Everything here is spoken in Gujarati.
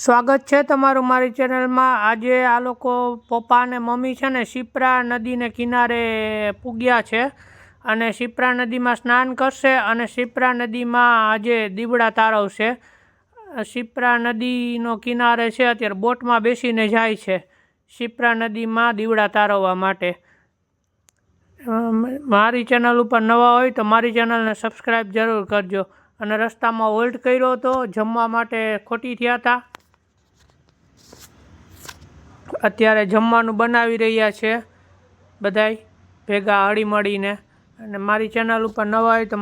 સ્વાગત છે તમારું મારી ચેનલમાં. આજે આ લોકો પપ્પા અને મમ્મી છે ને શિપ્રા નદીને કિનારે પૂગ્યા છે અને શિપ્રા નદીમાં સ્નાન કરશે અને શિપ્રા નદીમાં આજે દીવડા તારવશે. શિપ્રા નદીનો કિનારે છે, અત્યારે બોટમાં બેસીને જાય છે શિપ્રા નદીમાં દીવડા તારવવા માટે. મારી ચેનલ ઉપર નવા હોય તો મારી ચેનલને સબસ્ક્રાઈબ જરૂર કરજો. અને રસ્તામાં હોલ્ટ કર્યો હતો જમવા માટે ખોટી થયા હતા. અત્યારે જમવાનું બનાવી રહ્યા છે બધાય. ભેગા હળી મળીને અને મારી ચેનલ ઉપર નવા હોય તો